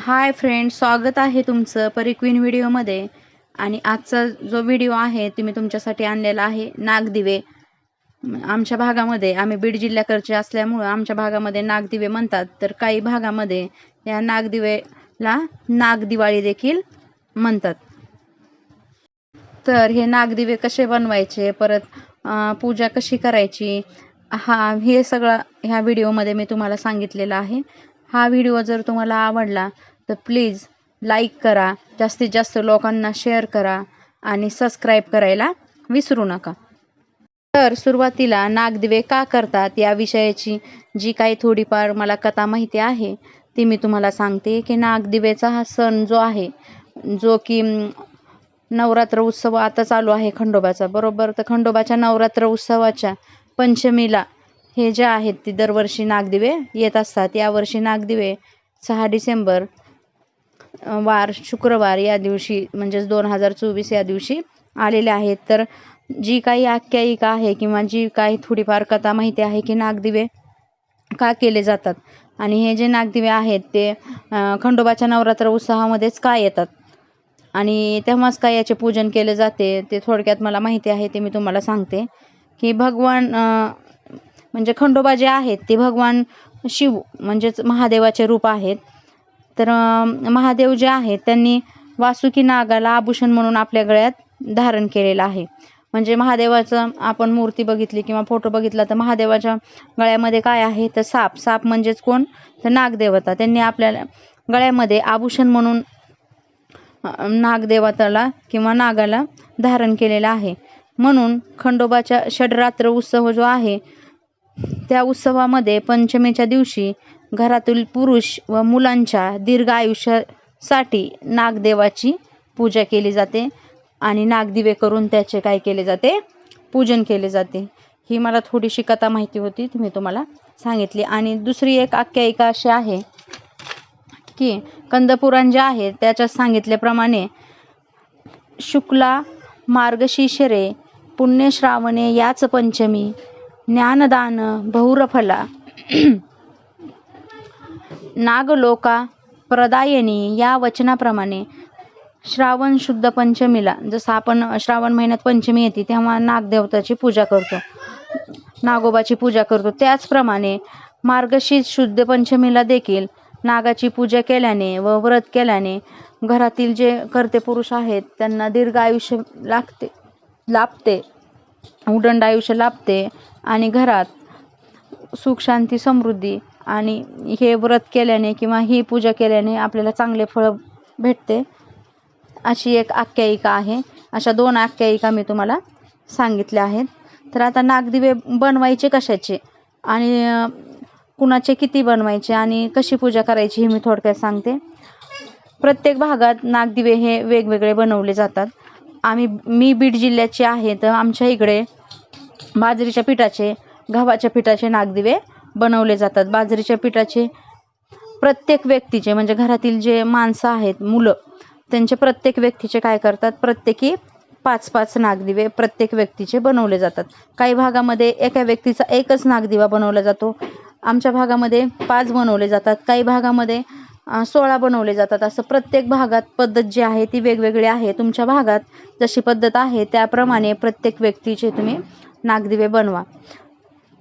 Hi friend स्वागत आहे तुमचं परिक्वीन व्हिडिओमध्ये. आणि आजचा जो व्हिडिओ आहे ते मी तुमच्यासाठी आणलेला आहे नागदिवे. आमच्या भागामध्ये आम्ही बीड जिल्ह्याकडचे असल्यामुळं आमच्या भागामध्ये नागदिवे म्हणतात. तर काही भागामध्ये या नागदिवेला नागदिवाळी देखील म्हणतात. तर हे नागदिवे कसे बनवायचे परत पूजा कशी करायची हा हे सगळं ह्या व्हिडिओमध्ये मी तुम्हाला सांगितलेलं आहे. हा व्हिडिओ जर तुम्हाला आवडला तर प्लीज लाईक करा जास्तीत जास्त लोकांना शेअर करा आणि सबस्क्राईब करायला विसरू नका. तर सुरुवातीला नागदिवे का करतात या विषयाची जी काही थोडीफार मला कथा माहिती आहे ती मी तुम्हाला सांगते की नागदिवेचा हा सण जो आहे जो की नवरात्र उत्सव आता चालू आहे खंडोबाचा. बरोबर? तर खंडोबाच्या नवरात्र उत्सवाच्या पंचमीला हे जे आहेत ते दरवर्षी नागदिवे येत असतात. यावर्षी नागदिवे सहा डिसेंबर वार शुक्रवार या दिवशी म्हणजेच दोन हजार चोवीस या दिवशी आलेले आहेत. तर जी काही आख्यायिका आहे किंवा जी काही थोडीफार कथा माहिती आहे की नागदिवे का केले जातात? आणि हे जे नागदिवे आहेत ते खंडोबाच्या नवरात्र उत्साहामध्येच का येतात? आणि तेव्हाच काय याचे पूजन केले जाते ते थोडक्यात मला माहिती आहे ते मी तुम्हाला सांगते. की भगवान म्हणजे खंडोबा जे आहेत ते भगवान शिव म्हणजेच महादेवाचे रूप आहेत. तर महादेव जे आहेत त्यांनी वासुकी नागाला आभूषण म्हणून आपल्या गळ्यात धारण केलेलं आहे. म्हणजे महादेवाचं आपण मूर्ती बघितली किंवा फोटो बघितला तर महादेवाच्या गळ्यामध्ये काय आहे? तर साप. साप म्हणजेच कोण? तर नागदेवता. त्यांनी आपल्याला गळ्यामध्ये आभूषण म्हणून नागदेवताला किंवा नागाला धारण केलेलं आहे. म्हणून खंडोबाच्या षडरात्र उत्सव जो आहे त्या उत्सवामध्ये पंचमीच्या दिवशी घरातील पुरुष व मुलांच्या दीर्घ आयुष्यासाठी नागदेवाची पूजा केली जाते आणि नागदिवे करून त्याचे काय केले जाते? पूजन केले जाते. ही मला थोडीशी कथा माहिती होती ती मी तुम्हाला सांगितली. आणि दुसरी एक आख्यायिका अशी आहे की कंदपुराण जे आहे त्याच्यात सांगितल्याप्रमाणे शुक्ला मार्गशीर्षरे पुण्यश्रावणे याच पंचमी ज्ञानदान बहुरफला नागलोका प्रदायनी या वचनाप्रमाणे श्रावण शुद्ध पंचमीला जसं आपण श्रावण महिन्यात पंचमी येते तेव्हा नागदेवताची पूजा करतो. नागोबाची पूजा करतो. त्याचप्रमाणे मार्गशीर्ष शुद्ध पंचमीला देखील नागाची पूजा केल्याने व व्रत केल्याने घरातील जे कर्ते पुरुष आहेत त्यांना दीर्घ आयुष्य लागते लाभते उदंड आयुष्य लाभते आणि घरात सुख शांती समृद्धी आणि हे व्रत केल्याने किंवा ही पूजा केल्याने आपल्याला चांगले फळ भेटते. अशी एक आख्यायिका आहे. अशा दोन आख्यायिका मी तुम्हाला सांगितल्या आहेत. तर आता नागदिवे बनवायचे कशाचे? आणि कुणाचे किती बनवायचे आणि कशी पूजा करायची हे मी थोडक्यात सांगते. प्रत्येक भागात नागदिवे हे वेगवेगळे बनवले जातात. आम्ही मी बीड जिल्ह्याचे आहे तर आमच्या इकडे बाजरीच्या पिठाचे गव्हाच्या पिठाचे नागदिवे बनवले जातात. बाजरीच्या पिठाचे प्रत्येक व्यक्तीचे म्हणजे घरातील जे माणसं आहेत मुलं त्यांचे प्रत्येक व्यक्तीचे काय करतात? प्रत्येकी पाच पाच नागदिवे प्रत्येक व्यक्तीचे बनवले जातात. काही भागामध्ये एका व्यक्तीचा एकच नागदिवा बनवला जातो. आमच्या भागामध्ये पाच बनवले जातात. काही भागामध्ये सोळा बनवले जातात. असं प्रत्येक भागात पद्धत जी आहे ती वेगवेगळी आहे. तुमच्या भागात जशी पद्धत आहे त्याप्रमाणे प्रत्येक व्यक्तीचे तुम्ही नागदिवे बनवा.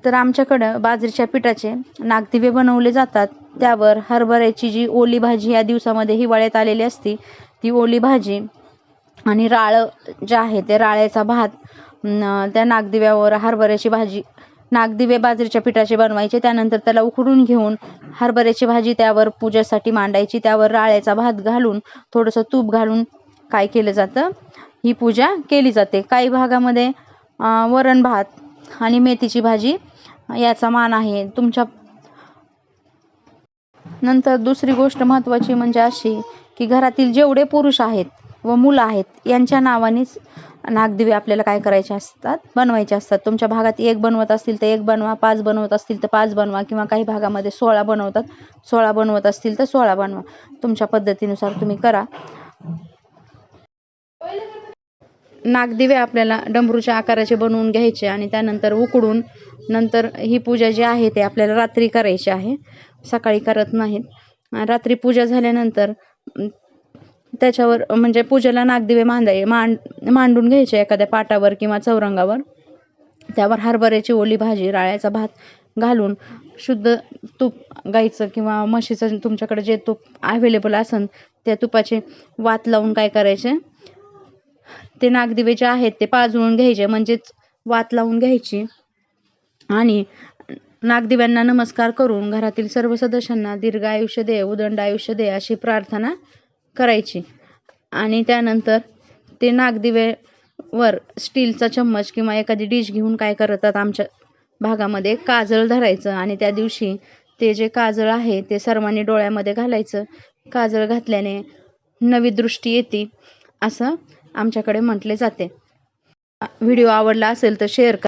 तर आमच्याकडं बाजरीच्या पिठाचे नागदिवे बनवले जातात. त्यावर हरभऱ्याची जी ओली भाजी या दिवसामध्ये हिवाळ्यात आलेली असती ती ओली भाजी आणि राळं जे आहे ते राळ्याचा भात त्या नागदिव्यावर हरभऱ्याची भाजी नागदिवे बाजरीच्या पिठाचे बनवायचे. त्यानंतर त्याला उकडून घेऊन हरभऱ्याची भाजी त्यावर पूजेसाठी मांडायची. त्यावर राळ्याचा भात घालून थोडंसं तूप घालून काय केलं जातं? ही पूजा केली जाते. काही भागामध्ये वरण भात आणि मेथीची भाजी याचा मान आहे. तुमच्या नंतर दुसरी गोष्ट महत्त्वाची म्हणजे अशी की घरातील जेवढे पुरुष आहेत व मुलं आहेत यांच्या नावानेच नागदिवे आपल्याला काय करायचे असतात? बनवायचे असतात. तुमच्या भागात एक बनवत असतील तर एक बनवा पाच बनवत असतील तर पाच बनवा किंवा काही भागामध्ये सोळा बनवतात सोळा बनवत असतील तर सोळा बनवा. तुमच्या पद्धतीनुसार तुम्ही करा. नागदिवे आपल्याला डमरूच्या आकाराचे बनवून घ्यायचे आणि त्यानंतर उकडून नंतर ही पूजा जी आहे ते आपल्याला रात्री करायची आहे. सकाळी करत नाहीत. रात्री पूजा झाल्यानंतर त्याच्यावर म्हणजे पूजेला नागदिवे मांडाय मांड मांडून घ्यायचे एखाद्या पाटावर किंवा चौरंगावर. त्यावर हरभऱ्याची ओली भाजी राळ्याचा भात घालून शुद्ध तूप गाईचं किंवा म्हशीचं तुमच्याकडे जे तूप अवेलेबल असेल त्या तुपाचे वात लावून काय करायचे? ते नागदिवे जे आहेत ते पाजळून घ्यायचे म्हणजेच वात लावून घ्यायची. आणि नागदिव्यांना नमस्कार करून घरातील सर्व सदस्यांना दीर्घ आयुष्य दे उदंड आयुष्य दे अशी प्रार्थना करायची. आणि त्यानंतर ते नागदिवे वर स्टीलचा चम्मच किंवा एखादी डिश घेऊन काय करतात आमच्या भागामध्ये काजळ धरायचं. आणि त्या दिवशी ते जे काजळ आहे ते सर्वांनी डोळ्यामध्ये घालायचं. काजळ घातल्याने नवी दृष्टी येते असं आमच्याकडे म्हटले जाते. व्हिडिओ आवडला असेल तर शेअर करा.